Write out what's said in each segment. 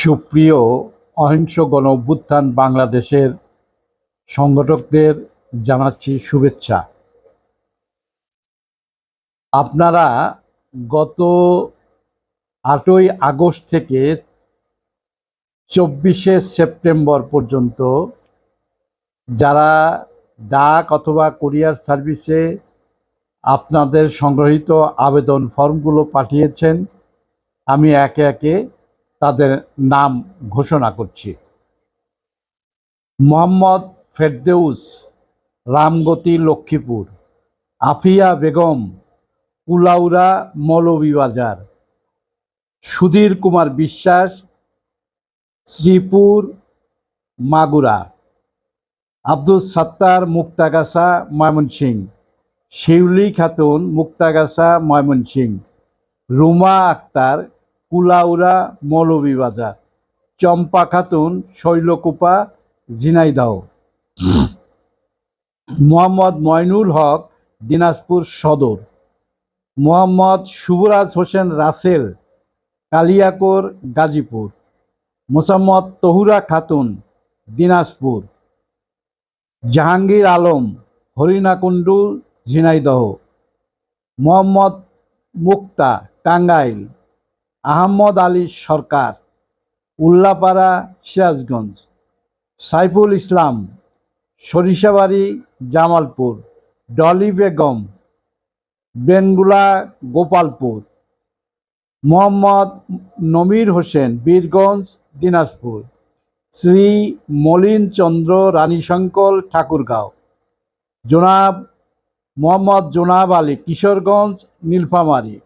সুপ্রিয় অহিংস গণ অভ্যুত্থান বাংলাদেশের সংগঠকদের জানাচ্ছি শুভেচ্ছা। আপনারা গত আটই আগস্ট থেকে চব্বিশে সেপ্টেম্বর পর্যন্ত যারা ডাক অথবা কুরিয়ার সার্ভিসে আপনাদের সংগ্রহীত আবেদন ফর্মগুলো পাঠিয়েছেন, আমি একে একে তাদের নাম ঘোষণা করছি। মোহাম্মদ ফেরদেউস রামগতি, লক্ষ্মীপুর। আফিয়া বেগম কুলাউড়া মৌলভীবাজার। সুধীর কুমার বিশ্বাস, শ্রীপুর, মাগুরা। আব্দুল সাত্তার, মুক্তাগাছা ময়মনসিং শিউলি খাতুন, মুক্তাগাছা ময়মনসিং রুমা আক্তার কুলাউড়া মৌলভীবাজার। চম্পা খাতুন, শৈলকুপা, ঝিনাইদহ। মোহাম্মদ ময়নুল হক, দিনাজপুর সদর। মোহাম্মদ শুভরাজ হোসেন রাসেল, কালিয়াকোর, গাজীপুর। মোসাম্মদ তহুরা খাতুন, দিনাজপুর। জাহাঙ্গীর আলম, হরিণাকুণ্ডু, ঝিনাইদহ। মোহাম্মদ মুক্তা, টাঙ্গাইল। আহমদ আলী সরকার, উল্লাপাড়া সিরাজগঞ্জ, সাইফুল ইসলাম, সরিষাবাড়ি জামালপুর, ডলি বেগম বেঙ্গুলা গোপালপুর, মোহাম্মদ নমির হোসেন, বীরগঞ্জ, দিনাজপুর, শ্রী মলিন চন্দ্র রানীশঙ্কল ঠাকুরগাঁও, জোনাব মোহাম্মদ জোনাব আলী কিশোরগঞ্জ, নীলফামারী।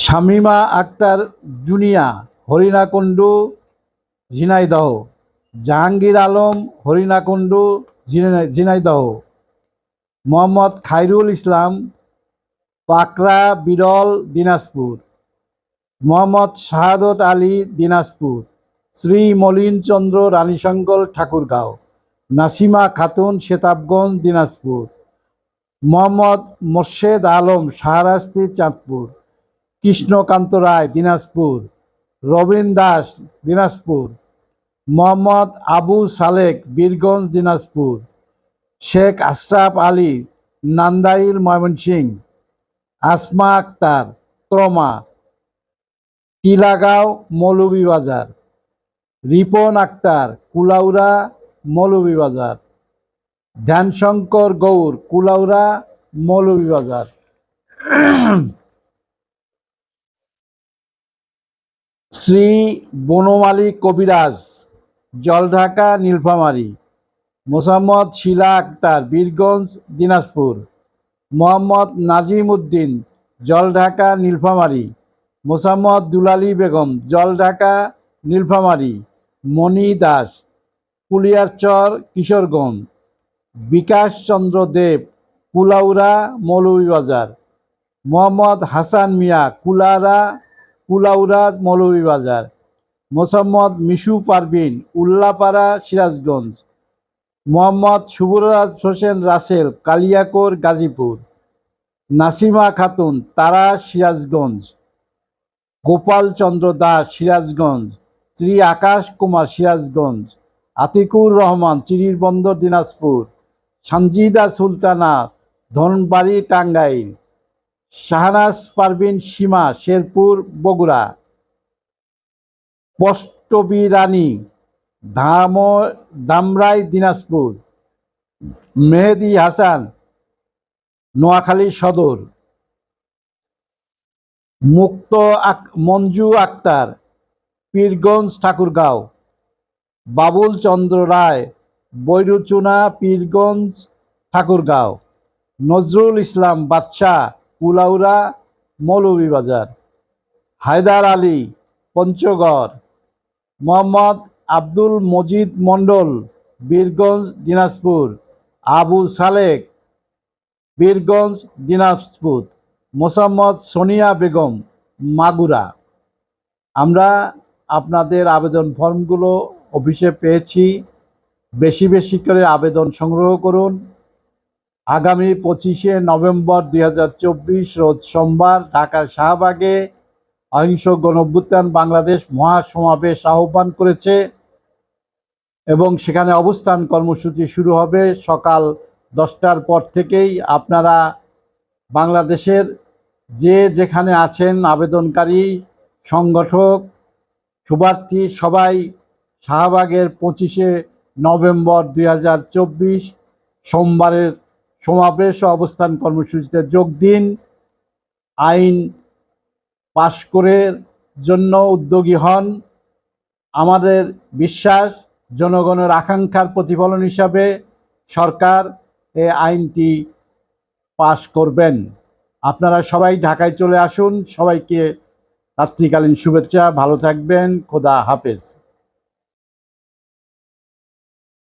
শামিমা আক্তার জুনিয়া, হরিণাকুণ্ডু, ঝিনাইদহ। জাহাঙ্গীর আলম, হরিণাকুণ্ডু, ঝিনাই- ঝিনাইদহ। মোহাম্মদ খাইরুল ইসলাম পাকরা বিরল, দিনাজপুর। মোহাম্মদ শাহাদত আলী, দিনাজপুর। শ্রী মলিন চন্দ্র রানীশঙ্কল ঠাকুরগাঁও। নাসিমা খাতুন, সেতাবগঞ্জ, দিনাজপুর। মোহাম্মদ মোর্শেদ আলম, শাহরাস্তি, চাঁদপুর। কৃষ্ণকান্ত রায়, দিনাজপুর। রবীন দাস, দিনাজপুর। মোহাম্মদ আবু সালেক, বীরগঞ্জ, দিনাজপুর। শেখ আশরাফ আলী, নান্দাইল ময়মনসিং আসমা আক্তার, ত্রমা। টিলাগাঁও, মৌলভীবাজার। রিপন আক্তার, কুলাউড়া, মৌলভীবাজার। ধ্যানশঙ্কর গৌর, কুলাউড়া, মৌলভীবাজার। শ্রী বনমালী কবিরাজ জলঢাকা নীলফামারী। মোসাম্মদ শিলা আক্তার, বীরগঞ্জ, দিনাজপুর। মোহাম্মদ নাজিম উদ্দিন জলঢাকা নীলফামারী। মোসাম্মদ দুলালী বেগম জলঢাকা নীলফামারী। মণি দাস, কুলিয়ারচর, কিশোরগঞ্জ। বিকাশ চন্দ্র দেব, কুলাউড়া, মৌলভীবাজার। মোহাম্মদ হাসান মিয়া কুলারা কুলাউড়া মৌলভীবাজার, মোসাম্মদ মিশু পারভিন, উল্লাপাড়া সিরাজগঞ্জ, মোহাম্মদ শুভরাজ হোসেন রাসেল, কালিয়াকোর গাজীপুর, নাসিমা খাতুন, তারা সিরাজগঞ্জ, গোপাল চন্দ্র দাস সিরাজগঞ্জ শ্রী আকাশ কুমার সিরাজগঞ্জ, আতিকুর রহমান, চিরিরবন্দর দিনাজপুর সঞ্জিদা সুলতানা, ধনবাড়ি টাঙ্গাইল। শাহনাজ পারভিন সীমা, শেরপুর, বগুড়া। পষ্টবী রানী ধাম ধামরাই দিনাজপুর। মেহেদি হাসান, নোয়াখালী সদর। মুক্ত মঞ্জু আক্তার, পীরগঞ্জ ঠাকুরগাঁও। বাবুল চন্দ্র রায়, বৈরুচুনা, পীরগঞ্জ ঠাকুরগাঁও। নজরুল ইসলাম বাদশাহ কুলাউড়া মৌলভীবাজার, হায়দার আলী, পঞ্চগড়, মোহাম্মদ আব্দুল মজিদ মণ্ডল, বীরগঞ্জ, দিনাজপুর, আবু সালেক, বীরগঞ্জ, দিনাজপুর, মোসাম্মদ সোনিয়া বেগম, মাগুরা। আমরা আপনাদের আবেদন ফর্মগুলো অফিসে পেয়েছি। বেশি বেশি করে আবেদন সংগ্রহ করুন। আগামী পঁচিশে নভেম্বর দুই হাজার চব্বিশ, রোজ সোমবার ঢাকার শাহবাগে অহিংস গণঅভ্যুত্থান বাংলাদেশ মহাসমাবেশ আহ্বান করেছে এবং সেখানে অবস্থান কর্মসূচি শুরু হবে সকাল দশটার পর থেকেই। আপনারা বাংলাদেশের যে যেখানে আছেন আবেদনকারী, সংগঠক, শুভার্থী, সবাই শাহবাগের পঁচিশে নভেম্বর দুই হাজার চব্বিশ, সোমবারের সমাবেশ অবস্থান কর্মসূচিতে যোগ দিন। আইন পাশ করে জন্য উদ্যোগী হন। আমাদের বিশ্বাস, জনগণের আকাঙ্ক্ষার প্রতিফলন হিসাবে সরকার এই আইনটি পাশ করবেন। আপনারা সবাই ঢাকায় চলে আসুন। সবাইকে রাত্রিকালীন শুভেচ্ছা। ভালো থাকবেন। খোদা হাফেজ।